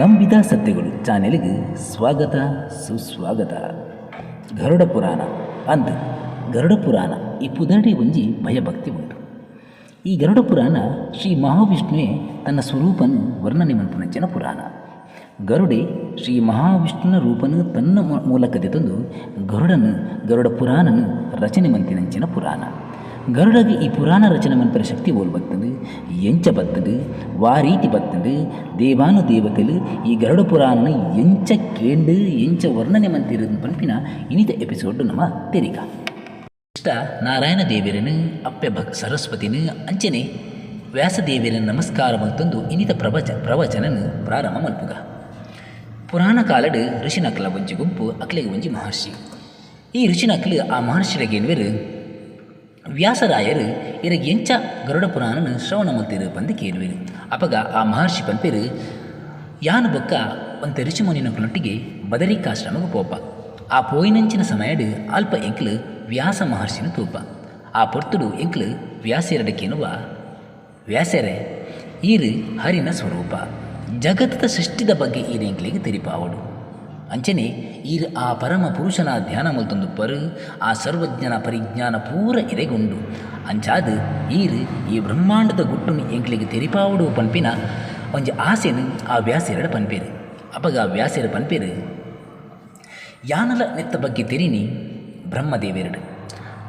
ನಂಬಿದ ಸತ್ಯಗಳು ಚಾನೆಲ್ಗೆ ಸ್ವಾಗತ, ಸುಸ್ವಾಗತ. ಗರುಡ ಪುರಾಣ ಅಂತ ಗರುಡ ಪುರಾಣ ಈ ಪುದಾಡಿ ಒಂಜಿ ಭಯಭಕ್ತಿ ಉಂಟು. ಈ ಗರುಡ ಪುರಾಣ ಶ್ರೀ ಮಹಾವಿಷ್ಣುವೇ ತನ್ನ ಸ್ವರೂಪನು ವರ್ಣನೆ ಮನ್ಪುನಂಚಿನ ಪುರಾಣ. ಗರುಡೆ ಶ್ರೀ ಮಹಾವಿಷ್ಣುವಿನ ರೂಪನು ತನ್ನ ಮೂಲಕದೆ ತಂದು ಗರುಡನು, ಗರುಡ ಪುರಾಣನು ರಚನೆ ಮಂತಿನಂಚಿನ ಪುರಾಣ. ಗರುಡಗೆ ಈ ಪುರಾಣ ರಚನೆ ಮಂತ್ರ ಶಕ್ತಿ ಓಲ್ ಬತ್ತದು ಎಂಚ ಬತ್ತದು ವಾ ರೀತಿ ದೇವಾನು ದೇವತೆಲು ಈ ಗರುಡ ಪುರಾಣ ಎಂಚ ಕೇಂಡು, ಎಂಚ ವರ್ಣನೆ ಮಂತಿರೋದು ಪಂಪಿನ ಇನಿತ ಎಪಿಸೋಡ್ ನಮ್ಮ ತೆರಿಗ. ಇಷ್ಟ ನಾರಾಯಣ ದೇವಿರನು ಅಪ್ಪೆ ಭಕ್ ಸರಸ್ವತಿನು ಅಂಚನೆ ವ್ಯಾಸದೇವರನ್ನು ನಮಸ್ಕಾರ ಮಲ್ತೊಂದು ಇನಿತ ಪ್ರವಚ, ಪ್ರವಚನನ ಪ್ರಾರಂಭ ಮಲ್ಪುಗ. ಪುರಾಣ ಕಾಲಡು ಋಷಿನಕಲ ಒಂಜಿ ಗುಂಪು ಅಕ್ಲೆಗೆ ಒಂಜಿ ಮಹರ್ಷಿ. ಈ ಋಷಿನಕಲು ಆ ಮಹರ್ಷಿಗೆ ವ್ಯಾಸರಾಯರು ಇರಗೆ ಎಂಚ ಗರುಡ ಪುರಾಣನು ಶ್ರವಣ ಮಲ್ತಿರು ಬಂದು ಕೇಳುವೆರು ಅಪಗ ಆ ಮಹರ್ಷಿ ಪಂಪೇರು ಯಾನು ಬೊಕ್ಕ ಒಂತೆ ಋಷಿಮುನಿನೊಟ್ಟಿಗೆ ಬದರಿಕಾಶ್ರಮಕ್ಕೆ ಪೋಪ. ಆ ಪೋಯಿನಂಚಿನ ಸಮಯಡು ಅಲ್ಪ ಎಂಕ್ಲು ವ್ಯಾಸ ಮಹರ್ಷಿನ ತೂಪ. ಆ ಪೊರ್ತುಡು ಎಂಕ್ಲು ವ್ಯಾಸೆರಡಕ್ಕೆನ್ನುವ ವ್ಯಾಸರೆ ಈರು ಹರಿನ ಸ್ವರೂಪ. ಜಗತ್ತದ ಸೃಷ್ಟಿದ ಬಗ್ಗೆ ಈ ಎಂಕ್ಲಿಗೆ ತೆರಿಪಾವಡು. ಅಂಚನೆ ಈ ಆ ಪರಮ ಪುರುಷನ ಧ್ಯಾನ ಮಲ್ತೊಂದು ಪರು ಆ ಸರ್ವಜ್ಞನ ಪರಿಜ್ಞಾನ ಪೂರ ಎರೆಗೊಂಡು ಅಂಚಾದ ಈರ್ ಈ ಬ್ರಹ್ಮಾಂಡದ ಗುಟ್ಟುನು ಎಂಕ್ಲಿಗೆ ತೆರಿಪಾವಡು ಪನ್ಪಿನ ಒಂಜಿ ಆಸೆನು ಆ ವ್ಯಾಸೆರಡ ಪನ್ಪೇರು. ಅಪಗ ಆ ವ್ಯಾಸೆರ ಪನ್ಪೇರು, ಯಾನಲ ನೆತ್ತ ಬಗ್ಗೆ ತೆರಿನಿ ಬ್ರಹ್ಮದೇವೆರಡು.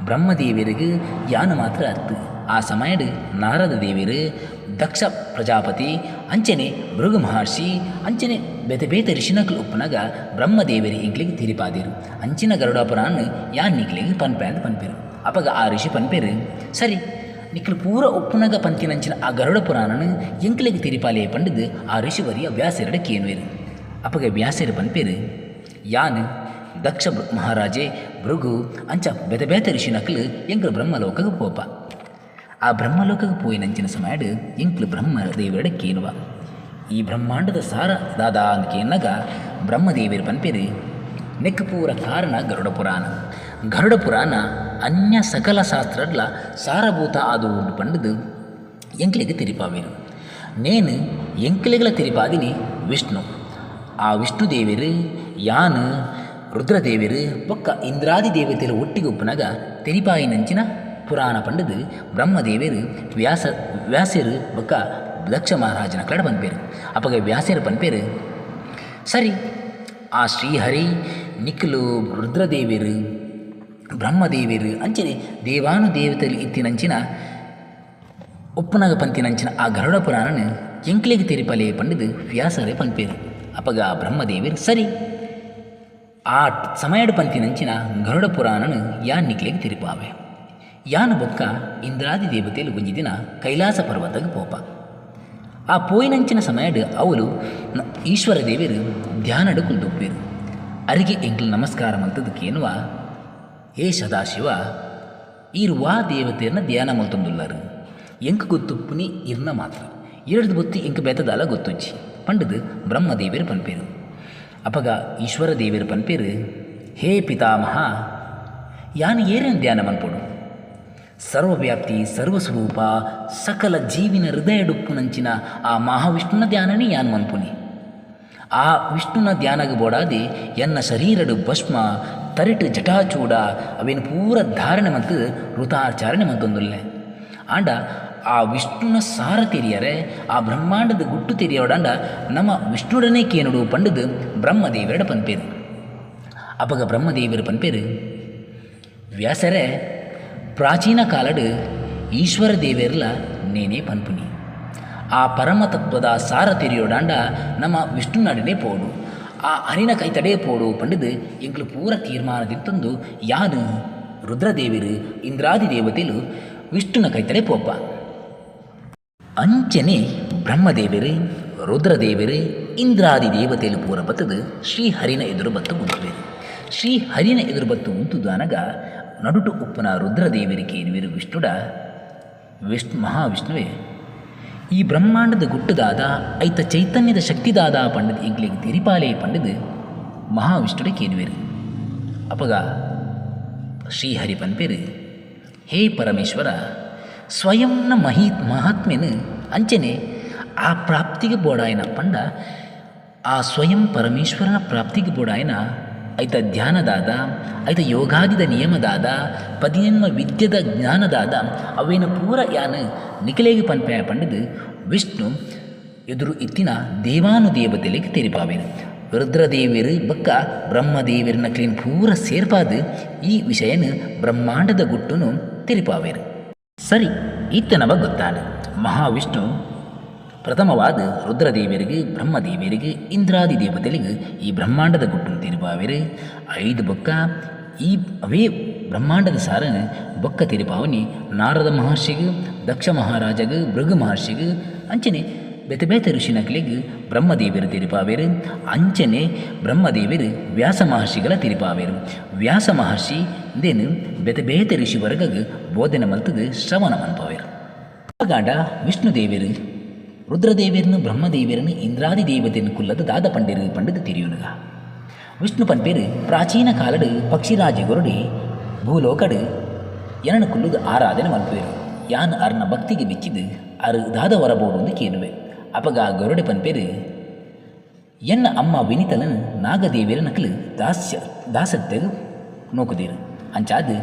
ಬ್ರಹ್ಮದೇವರಿಗೆ ಯಾನ ಮಾತ್ರ ಅರ್ಥ. ಆ ಸಮಯಡು ನಾರದ ದೇವರು, ದಕ್ಷ ಪ್ರಜಾಪತಿ ಅಂಚನೆ ಭೃಗು ಮಹರ್ಷಿ, ಅಂಚನೆ ಬೆತೆ ಬೇತೆ ಋಷಿನಕಲು ಉಪ್ಪನಾಗ ಬ್ರಹ್ಮದೇವರಿ ಇಂಕ್ಲಿಗೆ ತಿರಿಪಾದಿರು. ಅಂಚಿನ ಗರುಡ ಪುರಾಣ ಯಾನ್ ನಿಕ್ಲಿಗೆ ಪನ್ಪೆ ಅಂತ ಪನ್ಪೇರು. ಅಪಗ ಆ ಋಷಿ ಪನ್ಪೇರು, ಸರಿ, ನಿಕ್ಲು ಪೂರ ಉಪ್ಪುನಗ ಪಂತಿನಂಚಿನ ಆ ಗರುಡ ಪುರಾಣನ ಎಂಕ್ಲಿಗೆ ತಿರಿಪಾಲೆ ಪಂಡಿದು ಆ ಋಷಿವರಿಯ ವ್ಯಾಸೆರಡ ಕೇನುವೇರು. ಅಪಗ ವ್ಯಾಸೆರ ಪನ್ಪೇರು, ಯಾನ್, ದಕ್ಷ ಮಹಾರಾಜೆ, ಭೃಗು, ಅಂಚ ಬೆದ ಬೇತ ಋಷಿ ನಕಲು ಎಂಕ್ಲು ಬ್ರಹ್ಮಲೋಕಕ್ಕೆ ಪೋಪ. ಆ ಬ್ರಹ್ಮಲೋಕಕ್ಕೆ ಪೋಯಿನಂಚಿನ ಸಮಯಡು ಎಂಕ್ಲು ಬ್ರಹ್ಮದೇವರಡ ಕೇನುವ ಈ ಬ್ರಹ್ಮಾಂಡದ ಸಾರ ದಾದ ಅಂತ ಕೇನಾಗ ಬ್ರಹ್ಮದೇವಿಯರ ನೆಕ್ ಪೂರ ಕಾರಣ ಗರುಡ ಪುರಾಣ. ಗರುಡ ಪುರಾಣ ಅನ್ಯ ಸಕಲ ಶಾಸ್ತ್ರಡ್ಲ ಸಾರಭೂತ ಆದು ಉಂಡು ಪಂಡದು ಎಂಕ್ಲಿಗೆ ತಿರಿಪಾವೇನು. ನೇನು ಎಂಕ್ಲಿಗಳ ತಿರಿಪಾದಿನಿ ವಿಷ್ಣು. ಆ ವಿಷ್ಣು ದೇವರು ಯಾನು ರುದ್ರದೇವರು ಪೊಕ್ಕ ಇಂದ್ರಾದಿ ದೇವತೆಗಳು ಒಟ್ಟಿಗೆ ತಿರಿಪಾಯಿ ತೆರಿಪಾಯಿನಂಚಿನ ಪುರಾಣ ಪಂಡದು ಬ್ರಹ್ಮದೇವರು ವ್ಯಾಸ ವ್ಯಾಸರು ಬೊಕ್ಕ ದಕ್ಷ ಮಹಾರಾಜನ ಕಡೆ ಪನ್ಪೇರು ಅಪಗ ವ್ಯಾಸರು ಪನ್ಪೇರು ಸರಿ, ಆ ಶ್ರೀಹರಿ, ನಿಖಲು ರುದ್ರದೇವಿಯರು ಬ್ರಹ್ಮದೇವಿಯರು ಅಂಚನೆ ದೇವಾನು ದೇವತೆಗಳು ಇತ್ತಿನಂಚಿನ ಒಪ್ಪನಾಗ ಪಂತಿನಂಚಿನ ಆ ಗರುಡ ಪುರಾಣನ ಎಂಕ್ಲಿಗೆ ತಿರಿಪಲೆ ಪಂಡಿದು ವ್ಯಾಸರೇ ಪಂಪೇರು ಅಪಗ ಆ ಬ್ರಹ್ಮದೇವರು, ಸರಿ, ಆ ಪಂತಿ ಪಂತಿನಂಚಿನ ಗರುಡ ಪುರಾಣನು ಯಾ ನಿಕ್ಲಿಗೆ ತಿರುಪಾವೆ. ಯಾನ ಬೊಕ್ಕ ಇಂದ್ರಾದಿ ದೇವತೆಲು ಒಂಜಿ ದಿನ ಕೈಲಾಸ ಪರ್ವತಕ್ಕೆ ಪೋಪ. ಆ ಪೋಯಿನಂಚಿನ ಸಮಯಡ್ ಅವಳು ಈಶ್ವರ ದೇವಿಯರು ಧ್ಯಾನಡು ಕುಲ್ದೊಪ್ಪೇರು ಅರಿಗೆ ಎಂಕ್ಲು ನಮಸ್ಕಾರ ಮಲ್ತದಕ್ಕೇನುವ ಹೇ ಸದಾಶಿವ ಈರು ವಾ ದೇವತೆಯನ್ನ ಧ್ಯಾನ ಮಲ್ತೊಂದುಲ್ಲಾರು. ಎಂಕ ಗೊತ್ತುಪ್ಪುನಿ ಇರ್ನ ಮಾತ್ರ. ಎರಡು ಬೊತ್ತಿ ಎಂಕ ಬೆತ್ತದಾಲ ಗೊತ್ತುಜ್ಜಿ. ಪಂಡದು ಬ್ರಹ್ಮದೇವಿಯರು ಪನ್ಪೇರು. ಅಪಗ ಈಶ್ವರ ದೇವಿಯರು ಪನ್ಪೇರು, ಹೇ ಪಿತಾಮಹ, ಯಾನು ಏರೇನು ಧ್ಯಾನ ಮನ್ಪೊಡು ಸರ್ವವ್ಯಾಪ್ತಿ, ಸರ್ವಸ್ವರೂಪ, ಸಕಲ ಜೀವಿನ ಹೃದಯಡುಪ್ಪುನಂಚಿನ ಆ ಮಹಾವಿಷ್ಣುನ ಧ್ಯಾನನೇ ಯಾನ್ ಮನ್ಪುನಿ. ಆ ವಿಷ್ಣುನ ಧ್ಯಾನಗ ಬೋಡಾದಿ ಎನ್ನ ಶರೀರಡು ಭಸ್ಮ ತರಿಟು ಜಟಾಚೂಡ, ಅವೇನು ಪೂರ ಧಾರಣೆ ಮತ್ತು ಋತಾಚಾರಣೆ ಮಂತೊಂದುಲ್ಲೆ ಆಂಡ ಆ ವಿಷ್ಣುನ ಸಾರ ತೆರಿಯರೆ, ಆ ಬ್ರಹ್ಮಾಂಡದ ಗುಟ್ಟು ತೆರಿಯೋಡಾಂಡ ನಮ್ಮ ವಿಷ್ಣುಡನೇ ಕೇನುಡು ಪಂಡದು ಬ್ರಹ್ಮದೇವರಡ ಪನ್ಪೇರು ಅಪಗ ಬ್ರಹ್ಮದೇವರ ಪನ್ಪೇರು ವ್ಯಾಸರೇ ಪ್ರಾಚೀನ ಕಾಲಡು ಈಶ್ವರ ದೇವೇರ್ಲ ನೇನೇ ಪನ್ಪುನಿ. ಆ ಪರಮತತ್ವದ ಸಾರ ತೆರೆಯೋಡಾಂಡ ನಮ್ಮ ವಿಷ್ಣುನಡನೆ ಪೋಡು. ಆ ಹರಿನ ಕೈತಡೆ ಪೋಡು ಪಂಡಿದು ಎಂಕ್ಲು ಪೂರ ತೀರ್ಮಾನದಿತ್ತಂದು ಯಾನು ರುದ್ರದೇವಿರು ಇಂದ್ರಾದಿ ದೇವತೆಲು ವಿಷ್ಣುನ ಕೈತಡೆ ಪೋಪ ಅಂಚನೆ ಬ್ರಹ್ಮದೇವರು, ರುದ್ರದೇವರು, ಇಂದ್ರಾದಿ ದೇವತೆಲು ಪೂರ ಬತ್ತದು ಶ್ರೀಹರಿನ ಎದುರು ಬತ್ತು ಶ್ರೀ ಶ್ರೀಹರಿನ ಎದುರು ಬತ್ತು ಉಂಟುದಾನಗ ನಡುಟು ಉಪ್ಪನ ರುದ್ರದೇವರಿಗೆ ಇರುವಿರು ವಿಷ್ಣುಡ ವಿಷ್ಣು ಮಹಾವಿಷ್ಣುವೆ, ಈ ಬ್ರಹ್ಮಾಂಡದ ಗುಟ್ಟುದಾದ, ಐತ ಚೈತನ್ಯದ ಶಕ್ತಿದಾದ ಪಂಡಿತ್ ಇಂಗ್ಲಿಗೆ ತಿರಿಪಾಲೆ ಪಂಡಿತ್ ಮಹಾವಿಷ್ಣುಡೆ ಕೇನುವೆರು ಅಪಗ ಶ್ರೀಹರಿ ಪನ್ಪೇರು ಹೇ ಪರಮೇಶ್ವರ ಸ್ವಯಂನ ಮಹಿ ಮಹಾತ್ಮೆನು ಅಂಚನೆ ಆ ಪ್ರಾಪ್ತಿಗೆ ಬೋಡಾಯನ ಪಂಡ, ಆ ಸ್ವಯಂ ಪರಮೇಶ್ವರನ ಪ್ರಾಪ್ತಿಗೆ ಕೂಡ ಆಯ್ತ ಧ್ಯಾನದಾದ ಆಯ್ತ ಯೋಗಾದಿದ ನಿಯಮದಾದ ಪದಿಯನ್ನ ವಿದ್ಯದ ಜ್ಞಾನದಾದ, ಅವೇನ ಪೂರ ಯಾನ ನಿಖಿಲೇಗೆ ಪನ್ಪೆ ಪಂಡಿದು ವಿಷ್ಣು ಎದುರು ಇತ್ತಿನ ದೇವಾನುದೇವತೆಲೆಗೆ ತೆರಿಪಾವೇನು. ರುದ್ರದೇವಿಯರು ಬಕ್ಕ ಬ್ರಹ್ಮದೇವಿಯರ್ನ ಕ್ಲೀನ್ ಪೂರ ಸೇರ್ಪಾದು ಈ ವಿಷಯನ ಬ್ರಹ್ಮಾಂಡದ ಗುಟ್ಟುನು ತೆರಿಪಾವೇರು ಸರಿ, ಈತನವ ಗೊತ್ತಾನೆ. ಮಹಾವಿಷ್ಣು ಪ್ರಥಮವಾದ ರುದ್ರದೇವಿಯರಿಗೆ ಬ್ರಹ್ಮದೇವಿಯರಿಗೆ ಇಂದ್ರಾದಿ ದೇವತೆಗಳಿಗೆ ಈ ಬ್ರಹ್ಮಾಂಡದ ಗುಟ್ಟು ತಿರುಪಾವಿರು ಐದು ಬೊಕ್ಕ ಈ ಅವೇ ಬ್ರಹ್ಮಾಂಡದ ಸಾರನ ಬೊಕ್ಕ ತಿರುಪಾವನಿ ನಾರದ ಮಹರ್ಷಿಗೆ, ದಕ್ಷ ಮಹಾರಾಜಗೆ, ಭೃಗು ಮಹರ್ಷಿಗೆ, ಅಂಚನೆ ಬೆತಬೇತ ಬೇತೆ ಋಷಿನಕ್ಲಿಗೆ ಬ್ರಹ್ಮದೇವಿಯರು ತಿರುಪಾವೇರು ಅಂಚನೆ ಬ್ರಹ್ಮದೇವಿಯರು ವ್ಯಾಸ ಮಹರ್ಷಿಗಳ ತಿರುಪಾವೇರು ವ್ಯಾಸ ಮಹರ್ಷಿ ದೇನು ಬೆತ ಬೇತ ಋಷಿ ವರ್ಗಗೆ ಬೋಧನೆ ಮಲ್ತದು ಶ್ರವಣ ಮನ್ಪವೇರು ಆಗಾಂಡ ವಿಷ್ಣು ದೇವಿಯರು ರುದ್ರದೇವಿಯರನ್ನು ಬ್ರಹ್ಮದೇವಿಯರನ್ನು ಇಂದ್ರಾದಿ ದೇವತೆಯನ್ನು ಕುಲ್ಲದ ದಾದ ಪಂಡಿರು ಪಂಡಿತ ತಿರಿಯುನುಗ ವಿಷ್ಣು ಪನ್ಪೇರು ಪ್ರಾಚೀನ ಕಾಲಡು ಪಕ್ಷಿರಾಜ ಗೊರಡಿ ಭೂಲೋಕಡು ಎನನ ಕುಲ್ಲುದು ಆರಾಧನೆ ಮಲ್ಪೇರು ಯಾನ್ ಅರ್ನ ಭಕ್ತಿಗೆ ಬಿಚ್ಚಿದು ಅರು ದಾದ ಹೊರಬೋಡು ಒಂದು ಕೇನುವೆ ಅಪಗ ಗರುಡೆ ಪನ್ಪೇರು ಎನ್ನ ಅಮ್ಮ ವಿನಿತಲನ್ ನಾಗದೇವಿಯರ ನಕಲು ದಾಸ್ಯ ದಾಸತ್ತೆಗು ನೋಕುದೇರು ಅಂಚಾದು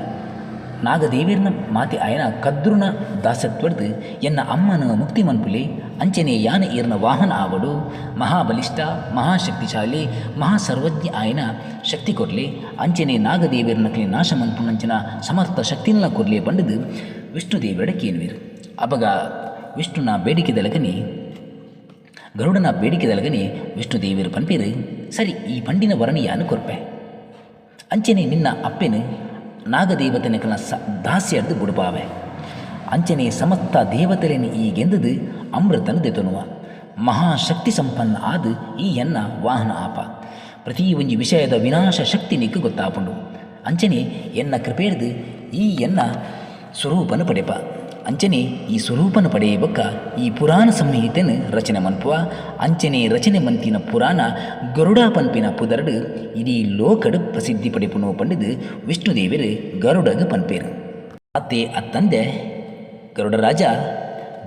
ನಾಗದೇವಿಯರ್ನ ಮಾತೆ ಆಯನ ಕದ್ರುನ ದಾಸತ್ವಡ್ದು ಎನ್ನ ಅಮ್ಮನ ಮುಕ್ತಿ ಮನ್ಪುಲೆ ಅಂಚನೆ ಯಾನ ಈರ್ನ ವಾಹನ ಆವಡು, ಮಹಾಬಲಿಷ್ಠ, ಮಹಾಶಕ್ತಿಶಾಲಿ, ಮಹಾಸರ್ವಜ್ಞ ಆಯನ ಶಕ್ತಿ ಕೊರ್ಲಿ ಅಂಚನೆ ನಾಗದೇವಿಯರ್ನ ಕ್ಲಿ ನಾಶ ಮನ್ಪುನಂಚನ ಸಮರ್ಥ ಶಕ್ತಿನ ಕೊರ್ಲೆ ವಿಷ್ಣು ವಿಷ್ಣುದೇವಿಯಡ ಕೇನುವಿರು ಅಬಗ ವಿಷ್ಣುನ ಬೇಡಿಕೆದಲಗನಿ ಗರುಡನ ಬೇಡಿಕೆದಲಗನಿ ವಿಷ್ಣುದೇವಿಯರು ಪನ್ಪೇರು. ಸರಿ, ಈ ಪಂಡಿನ ವರಣಿಯಾನು ಕೊರ್ಪೆ? ಅಂಚನೆ ನಿನ್ನ ಅಪ್ಪೆನು ನಾಗದೇವತೆನಕನ ಸ ದಾಸ್ಯರ್ದು ಬುಡುಪಾವೆ ಅಂಚನೆ ಸಮಸ್ತ ದೇವತೆಲೆನು ಈಗೆಂದದು ಅಮೃತನ ದೆತೊನುವ ಮಹಾಶಕ್ತಿ ಸಂಪನ್ನ ಆದ ಈ ಎನ್ನ ವಾಹನ ಆಪ. ಪ್ರತಿ ಒಂಜಿ ವಿಷಯದ ವಿನಾಶ ಶಕ್ತಿ ನಿಕ್ಕು ಗೊತ್ತಾಪುಂಡು. ಅಂಚನೆ ಎನ್ನ ಕೃಪೇರ್ದು ಈ ಎನ್ನ ಸ್ವರೂಪನ ಪಡೆಪ. ಅಂಚನೆ ಈ ಸ್ವರೂಪನ ಪಡೆಯಬಕ್ಕ ಈ ಪುರಾಣ ಸಂಹಿತೆನ ರಚನೆ ಮನ್ಪುವ. ಅಂಚನೆ ರಚನೆ ಮಂತಿನ ಪುರಾಣ ಗರುಡ ಪನ್ಪಿನ ಪುದರಡು ಇಡೀ ಲೋಕಡು ಪ್ರಸಿದ್ಧಿ ಪಡೆಪುನೋ ಪಂಡಿದು ವಿಷ್ಣುದೇವರು ಗರುಡಗ ಪನ್ಪೇರು. ಅತ್ತೆ ಅತ್ತಂದೆ ಗರುಡರಾಜ,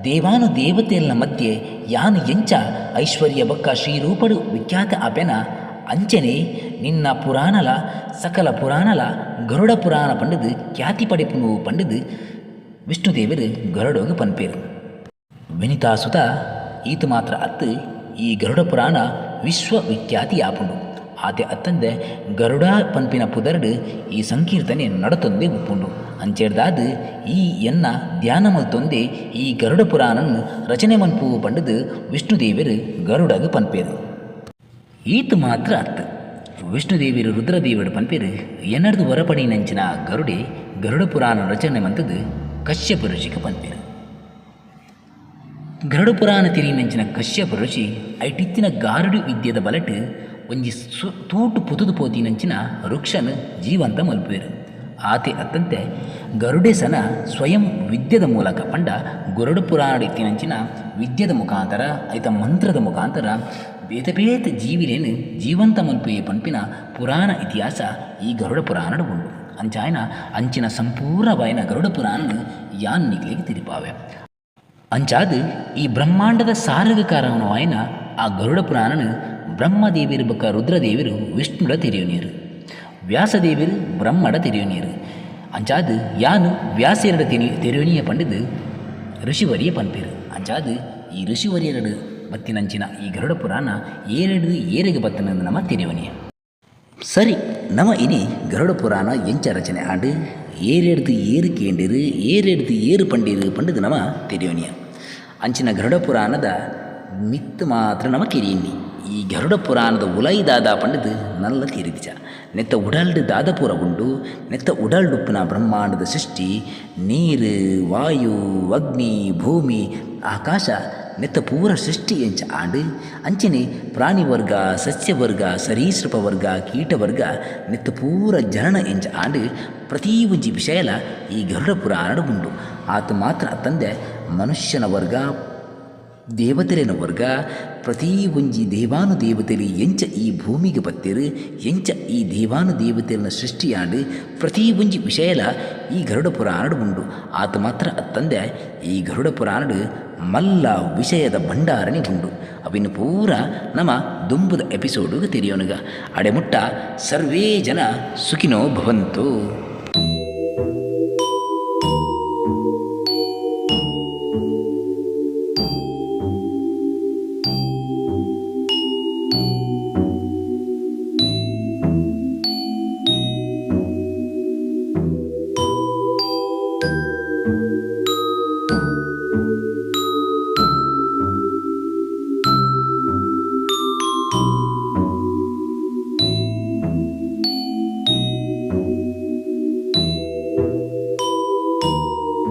ದೇವಾನು ದೇವತೆಯಲ್ಲ ಮಧ್ಯೆ ಯಾನು ಎಂಚ ಐಶ್ವರ್ಯ ಬಕ್ಕ ಶ್ರೀರೂಪಡು ವಿಖ್ಯಾತ ಅಪೆನ, ಅಂಚನೆ ನಿನ್ನ ಪುರಾಣಲ, ಸಕಲ ಪುರಾಣಲ ಗರುಡ ಪುರಾಣ ಪಂಡದು ಖ್ಯಾತಿ ಪಡೆಪುನು ವಿಷ್ಣು ವಿಷ್ಣುದೇವರು ಗರುಡೋಗ ಪನ್ಪೇರು. ವಿನಿತಾಸುತ ಈತು ಮಾತ್ರ ಅತ್ತು ಈ ಗರುಡ ಪುರಾಣ ವಿಶ್ವವಿಖ್ಯಾತಿ ಆಪುಂಡು. ಆತೆ ಅತ್ತಂದೆ ಗರುಡ ಪನ್ಪಿನ ಪುದರಡು ಈ ಸಂಕೀರ್ತನೆ ನಡತೊಂದೇ ಉಪ್ಪುಂಡು ಅಂಚೆಡ್ದಾದು ಈ ಎನ್ನ ಧ್ಯಾನ ಮಲ್ತೊಂದೆ ಈ ಗರುಡ ಪುರಾಣನ್ನು ರಚನೆ ಮನ್ಪು ಪಂಡದು ವಿಷ್ಣುದೇವರು ಗರುಡಗ ಪನ್ಪೇರು. ಈತ ಮಾತ್ರ ಅತ್ತು ರುದ್ರ ರುದ್ರದೇವಿಡು ಪನ್ಪೇರು ಎನ್ನಡ್ದು ಹೊರಪಡಿ ನಂಚಿನ ಗರುಡೆ ಗರುಡ ಪುರಾಣ ರಚನೆ ಮಂತದ್ದು ಕಶ್ಯಪ ಋಷಿಗೆ ಪನ್ಪೇರು. ಗರುಡ ಪುರಾಣ ತಿರಿ ನಂಚಿನ ಕಶ್ಯಪ ಋಷಿ ಐಟಿತ್ತಿನ ಗಾರುಡು ವಿದ್ಯೆದ ಬಲಟ್ ಒಂಜಿ ಸು ತೂಟು ಪುತುದು ಪೋತಿ ನಂಚಿನ ವೃಕ್ಷನ ಜೀವಂತ ಮಲ್ಪೇರು. ಆತೆ ಅತ್ತಂತೆ ಗರುಡೆ ಸನ ಸ್ವಯಂ ವಿದ್ಯದ ಮೂಲಕ ಪಂಡ ಗರುಡ ಪುರಾಣ ಇತ್ತಿನಂಚಿನ ವಿದ್ಯೆದ ಮುಖಾಂತರ, ಐತ ಮಂತ್ರದ ಮುಖಾಂತರ ಬೇತ ಬೇತ ಜೀವಿಲೇನು ಜೀವಂತ ಮಲ್ಪೆಯ ಪಂಪಿನ ಪುರಾಣ ಇತಿಹಾಸ ಈ ಗರುಡ ಪುರಾಣದ ಉಂಡು ಅಂಚಾಯನ ಅಂಚಿನ ಸಂಪೂರ್ಣವಾಯಿನ ಗರುಡ ಪುರಾಣ ಯಾನ್ ನಿಗಲಿಗೆ ತಿರುಪಾವೆ. ಅಂಚಾದು ಈ ಬ್ರಹ್ಮಾಂಡದ ಸಾರಗ ಕಾರಣವಾಯಿನ ಆ ಗರುಡ ಪುರಾಣನು ಬ್ರಹ್ಮದೇವಿರು ಬಕ್ಕ ರುದ್ರದೇವಿರು ವಿಷ್ಣುಡ ತಿರಿಯೋನಿಯರು ವ್ಯಾಸದೇವಿರು ಬ್ರಹ್ಮಡ ತಿರಿಯೋನಿಯರು ಅಂಚಾದು ಯಾನು ವ್ಯಾಸೆರಡ ತಿನಿ ತೆರಿಯೋನಿಯ ಪಂಡಿದು ಋಷಿವರಿಯ ಪನ್ಪೇರು ಅಂಚಾದು ಈ ಋಷಿವರಿಯರಡು ಬತ್ತಿನಂಚಿನ ಈ ಗರುಡ ಪುರಾಣ ಏರೆಡು ಏರೆಗೆ ಬತ್ತನೆಂದು ನಮ್ಮ ತಿರಿಯೋನಿಯ ಸರಿ ನಮ ಇನಿ ಗರುಡ ಪುರಾಣ ಎಂಚ ರಚನೆ ಆಂಡು ಏರೆಡ್ದು ಏರು ಕೇಂಡಿರು ಏರೆಡ್ದು ಏರು ಪಂಡಿರು ಪಂಡಿದು ನಮ ತೆರಿಯೋನಿಯ ಅಂಚಿನ ಗರುಡ ಪುರಾಣದ ಮಿತ್ತು ಮಾತ್ರ ನಮ ಕಿರಿಯಿನ್ನಿ ಈ ಗರುಡ ಪುರಾಣದ ಉಲೈದಾದ ಪಂಡಿತ್ ನಲ್ಲ ತಿರಿದಿಚ ನೆತ್ತ ಉಡಲ್ಡು ದಾದಪುರ ಉಂಡು, ನೆತ್ತ ಉಡಲ್ಡುಪ್ಪುನ ಬ್ರಹ್ಮಾಂಡದ ಸೃಷ್ಟಿ, ನೀರು, ವಾಯು, ಅಗ್ನಿ, ಭೂಮಿ, ಆಕಾಶ, ನೆತ್ತ ಪೂರ ಸೃಷ್ಟಿ ಎಂಚ ಆಂಡು, ಅಂಚನೆ ಪ್ರಾಣಿ ವರ್ಗ ಸಸ್ಯ ವರ್ಗ ಸರೀಸೃಪ ವರ್ಗ ಕೀಟ ವರ್ಗ ನೆತ್ತ ಪೂರ ಜನನ ಎಂಚ ಆಂಡು ಪ್ರತಿ ಒಂಜಿ ವಿಷಯಲ ಈ ಗರುಡ ಪುರಾಣ ಉಂಡು. ಆತ ಮಾತ್ರ ತಂದೆ ಮನುಷ್ಯನ ವರ್ಗ ದೇವತೆಲಿನ ವರ್ಗ, ಪ್ರತಿ ಒಂಜಿ ದೇವಾನು ದೇವತೆಲಿ ಎಂಚ ಈ ಭೂಮಿಗೆ ಬತ್ತಿರು, ಎಂಚ ಈ ದೇವಾನು ದೇವತೆರನ ಸೃಷ್ಟಿಯಾಡು, ಪ್ರತಿ ಒಂಜಿ ವಿಷಯಲ ಈ ಗರುಡ ಪುರಾಣಡು ಉಂಡು. ಆತ ಮಾತ್ರ ಅತ್ತಂದೆ ಈ ಗರುಡ ಪುರಾಣಡು ಮಲ್ಲ ವಿಷಯದ ಭಂಡಾರನಿ ಉಂಡು. ಅವಿನ ಪೂರ ನಮ್ಮ ದುಂಬುದ ಎಪಿಸೋಡುಗೆ ತಿರಿಯೋನುಗ ಅಡೆಮುಟ್ಟ ಸರ್ವೇ ಜನ ಸುಖಿನೋ ಭವಂತು.